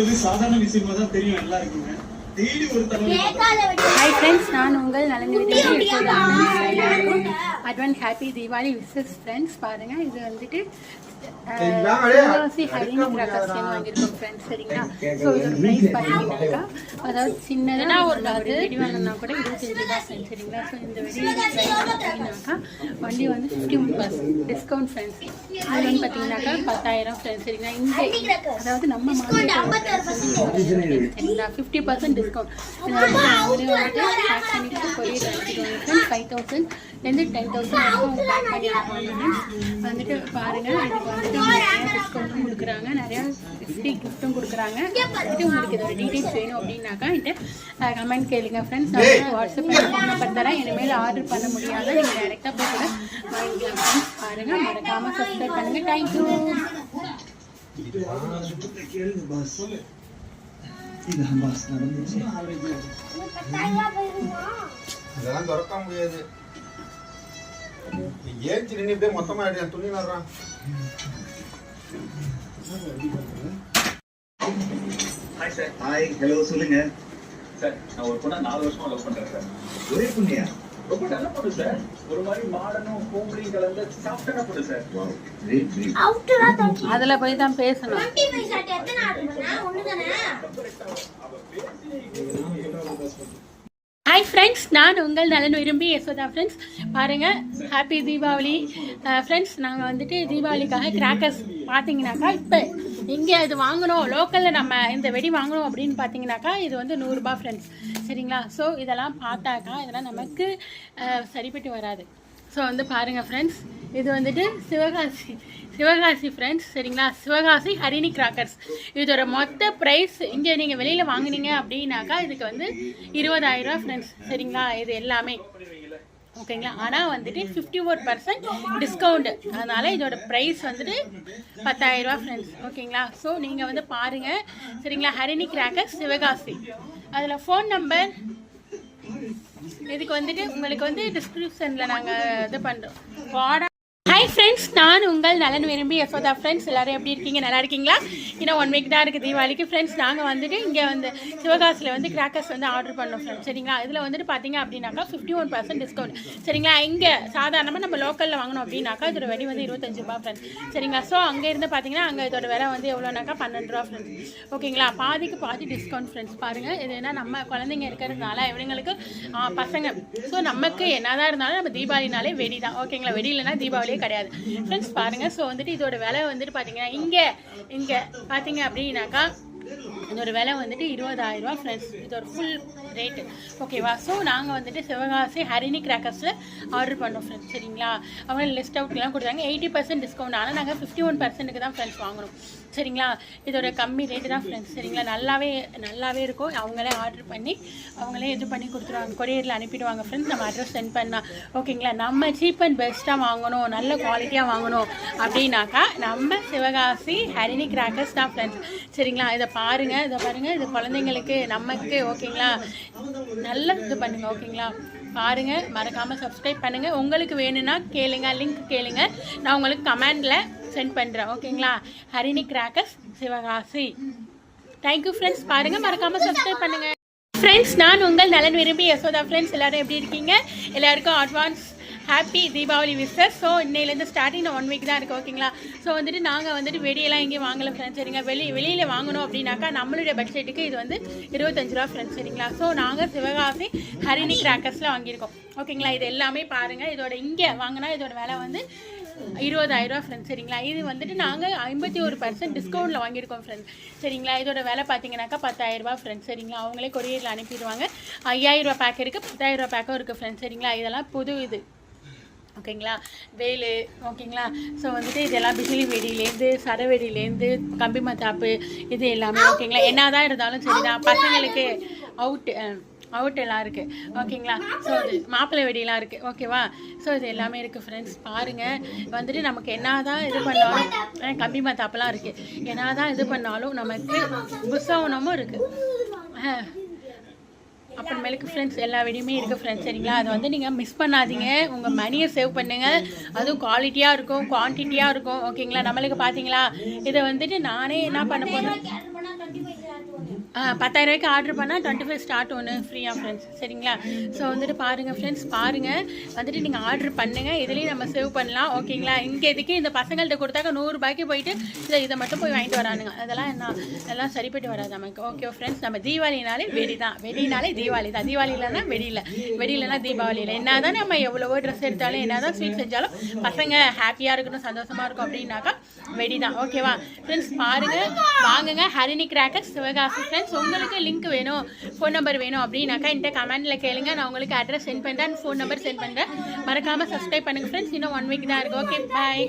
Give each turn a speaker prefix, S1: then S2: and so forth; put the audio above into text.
S1: இது சாதாரண விஷயமா தான் தெரியும் எல்லாருக்குமே ஹாய்
S2: ஃப்ரெண்ட்ஸ் நான் உங்கள் நலங்குகிறேன் advance happy Deepavali wishes friends பாருங்கள் இது வந்துட்டு ஹரிங்கிற கஸ்டன் வாங்கியிருக்கோம் ஃப்ரெண்ட்ஸ் சரிங்களா ஸோ இதோட ப்ரைஸ் பார்த்தீங்கன்னாக்கா அதாவது சின்னதாக ஒரு வெடி வாங்கினா கூட இருபத்தஞ்சு ரூபாய் ஃப்ரெண்ட்ஸ் சரிங்களா ஸோ இந்த வெடி பார்த்தீங்கன்னாக்கா வண்டி வந்து fifty one percent discount friends இது வந்து பார்த்தீங்கன்னாக்கா பத்தாயிரம் ஃப்ரெண்ட்ஸ் சரிங்களா இந்த அதாவது நம்ம மாதிரி சரிங்களா ஃபிஃப்டி பர்சன்ட் டிஸ்கவுண்ட் வந்துட்டு கொரியர் ஃபைவ் தௌசண்ட்லேருந்து தௌசண்ட் வரைக்கும் பேக் பண்ணி பாருங்கள் நிறையா டிஸ்கவுண்ட்டும் கொடுக்குறாங்க நிறையா கிஃப்ட்டும் கொடுக்குறாங்க உங்களுக்கு இதோட டீட்டெயில்ஸ் வேணும் அப்படின்னாக்கா என்கிட்ட ஃப்ரெண்ட்ஸ் ஆர்டர் பண்ண நீங்கள் வாங்கிக்கலாம் ஃப்ரெண்ட்ஸ் பாருங்கள் மறக்காமல் பண்ணுங்கள் இதுதான் பாஸ் நடந்துச்சு இதெல்லாம் திறக்க
S3: முடியாது ஏஞ்சி நின்று இப்படியே மொத்தமாக ஆடியா துணி நடுறான் ஹாய் சார்
S4: ஹாய் ஹலோ சொல்லுங்க
S3: சார் நான் ஒரு பொண்ணா நாலு வருஷமா லவ் பண்றேன் சார் ஒரே பொண்ணியா ரொம்ப நல்லா பண்ணும் சார் ஒரு மாதிரி மாடனும் கோம்படியும் கலந்து சாஃப்டா
S4: பண்ணும்
S2: சார் அதுல போய் தான் பேசணும்
S5: எத்தனை
S2: ஹாய் ஃப்ரெண்ட்ஸ் நான் உங்கள் நலன் விரும்பி யசோதா ஃப்ரெண்ட்ஸ் பாருங்கள் ஹாப்பி தீபாவளி ஃப்ரெண்ட்ஸ் நாங்கள் வந்துட்டு தீபாவளிக்காக கிராக்கர்ஸ் பார்த்தீங்கனாக்கா இப்போ இங்கே இது வாங்கணும் லோக்கலில் நம்ம இந்த வெடி வாங்கணும் அப்படின்னு பார்த்தீங்கனாக்கா இது வந்து நூறுரூபா ஃப்ரெண்ட்ஸ் சரிங்களா ஸோ இதெல்லாம் பார்த்தாக்கா இதெல்லாம் நமக்கு சரிப்பட்டு வராது ஸோ வந்து பாருங்கள் ஃப்ரெண்ட்ஸ் இது வந்துட்டு சிவகாசி சிவகாசி ஃப்ரெண்ட்ஸ் சரிங்களா சிவகாசி ஹரிணி கிராக்கர்ஸ் இதோட மொத்த ப்ரைஸ் இங்கே நீங்கள் வெளியில் வாங்கினீங்க அப்படின்னாக்கா இதுக்கு வந்து இருபதாயிரரூவா ஃப்ரெண்ட்ஸ் சரிங்களா இது எல்லாமே ஓகேங்களா ஆனால் வந்துட்டு ஃபிஃப்டி ஃபோர் பர்சன்ட் டிஸ்கவுண்ட் அதனால் இதோட ப்ரைஸ் வந்துட்டு பத்தாயிரரூவா ஃப்ரெண்ட்ஸ் ஓகேங்களா ஸோ நீங்கள் வந்து பாருங்கள் சரிங்களா ஹரிணி கிராக்கர்ஸ் சிவகாசி அதில் ஃபோன் நம்பர் இதுக்கு வந்துட்டு உங்களுக்கு வந்து டிஸ்கிரிப்ஷனில் நாங்கள் இது பண்ணுறோம் வாடா ஃப்ரெண்ட்ஸ் நான் உங்கள் நலன் விரும்பி யசோதா ஃப்ரெண்ட்ஸ் எல்லோரும் எப்படி இருக்கீங்க நல்லா இருக்கீங்களா ஏன்னா ஒன் வீக் தான் இருக்குது தீபாவளிக்கு ஃப்ரெண்ட்ஸ் நாங்கள் வந்துட்டு இங்கே வந்து சிவகாசியில் வந்து கிராக்கர்ஸ் வந்து ஆர்டர் பண்ணோம் ஃப்ரெண்ட்ஸ் சரிங்களா இதில் வந்துட்டு பார்த்தீங்க அப்படின்னாக்கா ஃபிஃப்டி ஒன் பர்சன்ட் டிஸ்கவுண்ட் சரிங்களா இங்கே சாதாரணமாக நம்ம லோக்கலில் வாங்கணும் அப்படின்னாக்கா இதோட வெடி வந்து இருபத்தஞ்சு ரூபா ஃப்ரெண்ட்ஸ் சரிங்களா ஸோ அங்கே இருந்து பார்த்தீங்கன்னா அங்கே இதோட விலை வந்து எவ்வளோனாக்கா பன்னெண்டு ரூபா ஃப்ரெண்ட்ஸ் ஓகேங்களா பாதிக்கு பாதி டிஸ்கவுண்ட் ஃப்ரெண்ட்ஸ் பாருங்கள் இது ஏன்னா நம்ம குழந்தைங்க இருக்கிறதுனால இவங்களுக்கு பசங்க ஸோ நமக்கு என்னதான் இருந்தாலும் நம்ம தீபாவளினாலே வெடி தான் ஓகேங்களா வெடி இல்லைன்னா தீபாவளியே கிடையாது ஃப்ரெண்ட்ஸ் பாருங்கள் ஸோ வந்துட்டு இதோட விலை வந்துட்டு பார்த்தீங்கன்னா இங்கே இங்கே பார்த்தீங்க அப்படின்னாக்கா இதோட விலை வந்துட்டு ரூபா ஃப்ரெண்ட்ஸ் இதோட ஃபுல் ரேட்டு ஓகேவா ஸோ நாங்கள் வந்துட்டு சிவகாசி ஹரிணி கிராக்கர்ஸில் ஆர்டர் பண்ணோம் ஃப்ரெண்ட்ஸ் சரிங்களா அவங்க லிஸ்ட் அவுட்லாம் கொடுத்தாங்க எயிட்டி பர்சன்ட் டிஸ்கவுண்ட் ஆனால் நாங்கள் ஃபிஃப்டி ஒன் பர்சன்ட்டுக்கு தான் ஃப்ரெண்ட்ஸ் வாங்கணும் சரிங்களா இதோட கம்மி ரேட்டு தான் ஃப்ரெண்ட்ஸ் சரிங்களா நல்லாவே நல்லாவே இருக்கும் அவங்களே ஆர்டர் பண்ணி அவங்களே இது பண்ணி கொடுத்துருவாங்க கொரியரில் அனுப்பிடுவாங்க ஃப்ரெண்ட்ஸ் நம்ம அட்ரஸ் சென்ட் பண்ணால் ஓகேங்களா நம்ம சீப் அண்ட் பெஸ்ட்டாக வாங்கணும் நல்ல குவாலிட்டியாக வாங்கணும் அப்படின்னாக்கா நம்ம சிவகாசி ஹரிணி கிராக்கர்ஸ் தான் ஃப்ரெண்ட்ஸ் சரிங்களா இதை பாருங்கள் இதை பாருங்கள் இது குழந்தைங்களுக்கு நமக்கு ஓகேங்களா நல்ல இது பண்ணுங்கள் ஓகேங்களா பாருங்கள் மறக்காமல் சப்ஸ்கிரைப் பண்ணுங்கள் உங்களுக்கு வேணும்னா கேளுங்க லிங்க் கேளுங்க நான் உங்களுக்கு கமெண்டில் சென்ட் பண்ணுறேன் ஓகேங்களா Harini crackers Sivakasi thank you friends பாருங்கள் மறக்காமல் சப்ஸ்கிரைப் பண்ணுங்கள் ஃப்ரெண்ட்ஸ் நான் உங்கள் நலன் விரும்பி யசோதா ஃப்ரெண்ட்ஸ் எல்லோரும் எப்படி இருக்கீங்க எல்லாருக்கும் advance happy Deepavali wishes so இன்னையிலேருந்து ஸ்டார்டிங் நான் ஒன் வீக் தான் இருக்குது ஓகேங்களா ஸோ வந்துட்டு நாங்கள் வந்துட்டு வெளியெல்லாம் எங்கேயும் வாங்கலை ஃப்ரெண்ட்ஸ் சரிங்க வெளி வெளியில் வாங்கணும் அப்படின்னாக்கா நம்மளுடைய பட்ஜெட்டுக்கு இது வந்து இருபத்தஞ்சு ரூபா ஃப்ரெண்ட்ஸ் சரிங்களா ஸோ நாங்கள் சிவகாசி ஹரிணி கிராக்கர்ஸில் வாங்கியிருக்கோம் ஓகேங்களா இது எல்லாமே பாருங்கள் இதோட இங்கே வாங்கினா இதோட விலை வந்து இருபதாயிரரூவா ஃப்ரெண்ட்ஸ் சரிங்களா இது வந்துட்டு நாங்கள் ஐம்பத்தி ஒரு பர்சன்ட் டிஸ்கவுண்டில் வாங்கியிருக்கோம் ஃப்ரெண்ட்ஸ் சரிங்களா இதோட வேலை பார்த்தீங்கன்னாக்கா பத்தாயிரரூபா ஃப்ரெண்ட்ஸ் சரிங்களா அவங்களே கொரியரில் அனுப்பிடுவாங்க ஐயாயிரரூபா பேக் இருக்குது பத்தாயிரரூபா பேக்கும் இருக்குது ஃப்ரெண்ட்ஸ் சரிங்களா இதெல்லாம் புது இது ஓகேங்களா வேலு ஓகேங்களா ஸோ வந்துட்டு இதெல்லாம் பிஜிலி வெடியிலேருந்து சரவெடியிலேருந்து கம்பி மத்தாப்பு இது எல்லாமே ஓகேங்களா என்ன இருந்தாலும் சரிதான் பசங்களுக்கு அவுட்டு அவுட்டெல்லாம் இருக்குது ஓகேங்களா ஸோ அது மாப்பிள்ளை வெடியெல்லாம் இருக்குது ஓகேவா ஸோ இது எல்லாமே இருக்குது ஃப்ரெண்ட்ஸ் பாருங்கள் வந்துட்டு நமக்கு என்னதான் இது பண்ணாலும் கம்பி மத்தாப்பெல்லாம் இருக்குது என்னதான் இது பண்ணாலும் நமக்கு புசவனமும் இருக்குது அப்புறமேலுக்கு ஃப்ரெண்ட்ஸ் எல்லா வீடியுமே இருக்குது ஃப்ரெண்ட்ஸ் சரிங்களா அதை வந்து நீங்கள் மிஸ் பண்ணாதீங்க உங்கள் மணியை சேவ் பண்ணுங்கள் அதுவும் குவாலிட்டியாக இருக்கும் குவான்டிட்டியாக இருக்கும் ஓகேங்களா நம்மளுக்கு பார்த்தீங்களா இதை வந்துட்டு நானே என்ன பண்ண போகிறேன் பத்தாயிர ரூபாய்க்கு ஆர்டர் பண்ணால் டுவெண்ட்டி ஃபைவ் ஸ்டார்ட் ஒன்று ஃப்ரீயாக ஃப்ரெண்ட்ஸ் சரிங்களா ஸோ வந்துட்டு பாருங்கள் ஃப்ரெண்ட்ஸ் பாருங்கள் வந்துட்டு நீங்கள் ஆர்டர் பண்ணுங்கள் இதுலேயும் நம்ம சேவ் பண்ணலாம் ஓகேங்களா இங்கே இதுக்கு இந்த பசங்கள்கிட்ட கொடுத்தாக்க நூறுரூபாய்க்கு போயிட்டு இதை இதை மட்டும் போய் வாங்கிட்டு வரானுங்க அதெல்லாம் என்ன அதெல்லாம் சரிப்பட்டு வராது நமக்கு ஓகே ஃப்ரெண்ட்ஸ் oh, நம்ம தீபாவளினாலே வெடி தான் வெடினாலே தீபாவளி தான் தீபாவளி இல்லைன்னா வெடியில் வெடி இல்லைன்னா தீபாவளி இல்லை என்ன தான் நம்ம எவ்வளவோ ட்ரெஸ் எடுத்தாலும் என்ன தான் ஸ்வீட் செஞ்சாலும் பசங்க ஹாப்பியாக இருக்கணும் சந்தோஷமாக இருக்கும் அப்படின்னாக்கா வெடி தான் ஓகேவா ஃப்ரெண்ட்ஸ் பாருங்கள் வாங்குங்க Harini cracker Sivakasi friends friends உங்களுக்கு லிங்க் வேணும் ஃபோன் நம்பர் வேணும் அப்படின்னாக்கா என்கிட்ட கமெண்ட்டில் கேளுங்க நான் உங்களுக்கு அட்ரஸ் சென்ட் பண்ணுறேன் ஃபோன் நம்பர் சென்ட் பண்ணுறேன் மறக்காமல் சப்ஸ்கிரைப் பண்ணுங்கள் ஃப்ரெண்ட்ஸ் இன்னும் ஒன் வீக் தான் இருக்கும் ஓகே பாய்